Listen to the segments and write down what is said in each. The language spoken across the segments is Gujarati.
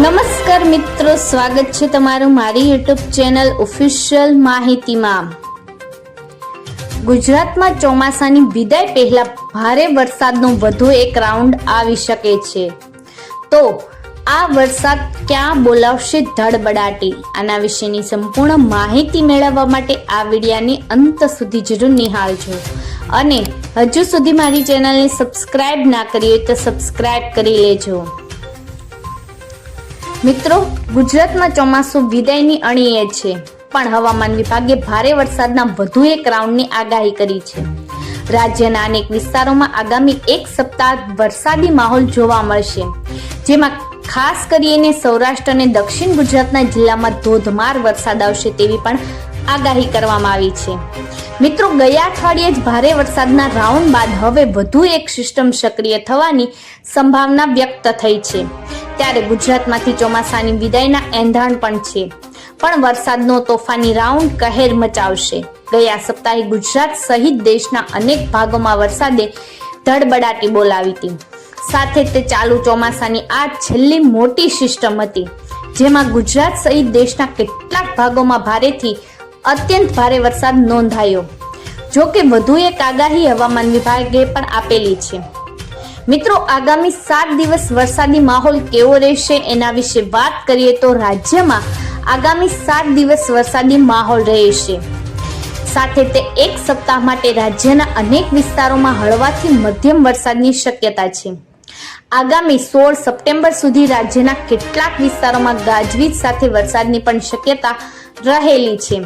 નમસ્કાર મિત્રો, સ્વાગત છે તમારું મારી યુટ્યુબ ચેનલ ઓફિશિયલ માહિતીમાં. ગુજરાતમાં ચોમાસાની વિદાય પહેલા ભારે વરસાદનો વધુ એક રાઉન્ડ આવી શકે છે. તો આ વરસાદ ક્યાં બોલાવશે ધડબડાટી? આના વિશેની સંપૂર્ણ માહિતી મેળવવા માટે આ વિડિયાને અંત સુધી જરૂર નિહાળજો. અને હજુ સુધી મારી ચેનલને સબસ્ક્રાઇબ ના કરી હોય તો સબસ્ક્રાઇબ કરી લેજો. મિત્રો ગુજરાતમાં ચોમાસું વિદાયની અણીએ છે, પણ હવામાન વિભાગે ભારે વરસાદના વધુ એક રાઉન્ડની આગાહી કરી છે. રાજ્યના અનેક વિસ્તારોમાં આગામી એક સપ્તાહ વરસાદી માહોલ જોવા મળશે, જેમાં ખાસ કરીને સૌરાષ્ટ્ર અને દક્ષિણ ગુજરાતના જિલ્લામાં ધોધમાર વરસાદ આવશે તેવી પણ આગાહી કરવામાં આવી છે. મિત્રો, ગયા અઠવાડિયે જ ભારે વરસાદના રાઉન્ડ બાદ હવે વધુ એક સિસ્ટમ સક્રિય થવાની સંભાવના વ્યક્ત થઈ છે. ત્યારે ગુજરાતમાંથી ચોમાસાની વિદાયના એંધાણ પણ છે. પણ વરસાદનો તોફાની રાઉન્ડ કહેર મચાવશે. ગયા સપ્તાહે ગુજરાત સહિત દેશના અનેક ભાગોમાં વરસાદે ધડબડાટી બોલાવી હતી. સાથે તે ચાલુ ચોમાસાની આ છેલ્લી મોટી સિસ્ટમ હતી, જેમાં ગુજરાત સહિત દેશના કેટલાક ભાગોમાં ભારેથી અત્યંત ભારે વરસાદ નોંધાયો. જો કે વધુ એક આગાહી હવામાન વિભાગે પણ આપેલી છે. મિત્રો, આગામી સાત દિવસ વરસાદી માહોલ કેવો રહેશે એના વિશે વાત કરીએ તો રાજ્યમાં આગામી સાત દિવસ વરસાદી માહોલ રહેશે. સાથે તે એક સપ્તાહ માટે રાજ્યના અનેક વિસ્તારોમાં હળવાથી મધ્યમ વરસાદની શક્યતા છે. આગામી સોળ સપ્ટેમ્બર સુધી રાજ્યના કેટલાક વિસ્તારોમાં ગાજવીજ સાથે વરસાદની પણ શક્યતા રહેલી છે.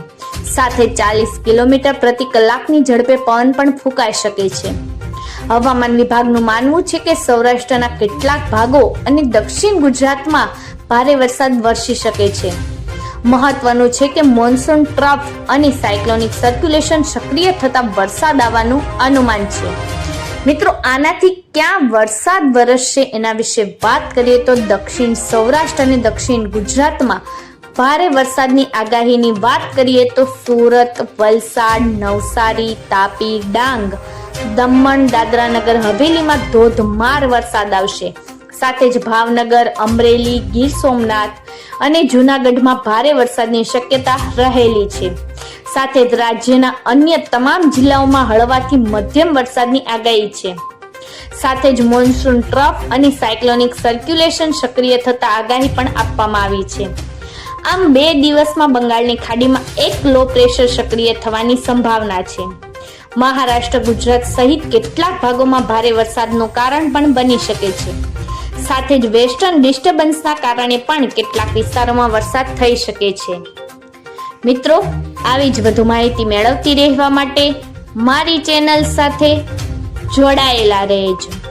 સાથે ચાલીસ કિલોમીટર પ્રતિ કલાકની ઝડપે પવન પણ ફૂંકાઈ શકે છે. હવામાન વિભાગનું માનવું છે કે સૌરાષ્ટ્રના કેટલાક ભાગો અને દક્ષિણ ગુજરાતમાં ભારે વરસાદ વરસી શકે છે. મહત્વનું છે કે મોન્સૂન, ટ્રફ અને સાયક્લોનિક સર્ક્યુલેશન સક્રિય થતા વરસાદ આવવાનું અનુમાન છે. મિત્રો, આનાથી ક્યાં વરસાદ વરસશે એના વિશે વાત કરીએ તો દક્ષિણ સૌરાષ્ટ્ર અને દક્ષિણ ગુજરાતમાં ભારે વરસાદની આગાહીની વાત કરીએ તો સુરત, વલસાડ, નવસારી, તાપી, ડાંગ, દમણ દાદરા નગર હવેલીમાં ધોધમાર વરસાદ આવશે. સાથે જ ભાવનગર, અમરેલી, ગીર સોમનાથ અને જૂનાગઢમાં ભારે વરસાદની શક્યતા રહેલી છે. સાથે જ રાજ્યના અન્ય તમામ જિલ્લાઓમાં હળવાથી મધ્યમ વરસાદની આગાહી છે. સાથે જ મોન્સૂન ટ્રફ અને સાયક્લોનિક સર્ક્યુલેશન સક્રિય થતા આગાહી પણ આપવામાં આવી છે. આમ બે દિવસમાં બંગાળની ખાડીમાં એક લો પ્રેશર સક્રિય થવાની સંભાવના છે. મહારાષ્ટ્ર, ગુજરાત સહિત કેટલાક ભાગોમાં ભારે વરસાદનું કારણ પણ બની શકે છે. સાથે જ વેસ્ટર્ન ડિસ્ટર્બન્સના કારણે પણ કેટલાક વિસ્તારોમાં વરસાદ થઈ શકે છે. મિત્રો, આવી જ વધુ માહિતી મેળવતી રહેવા માટે મારી ચેનલ સાથે જોડાયેલા રહેજો.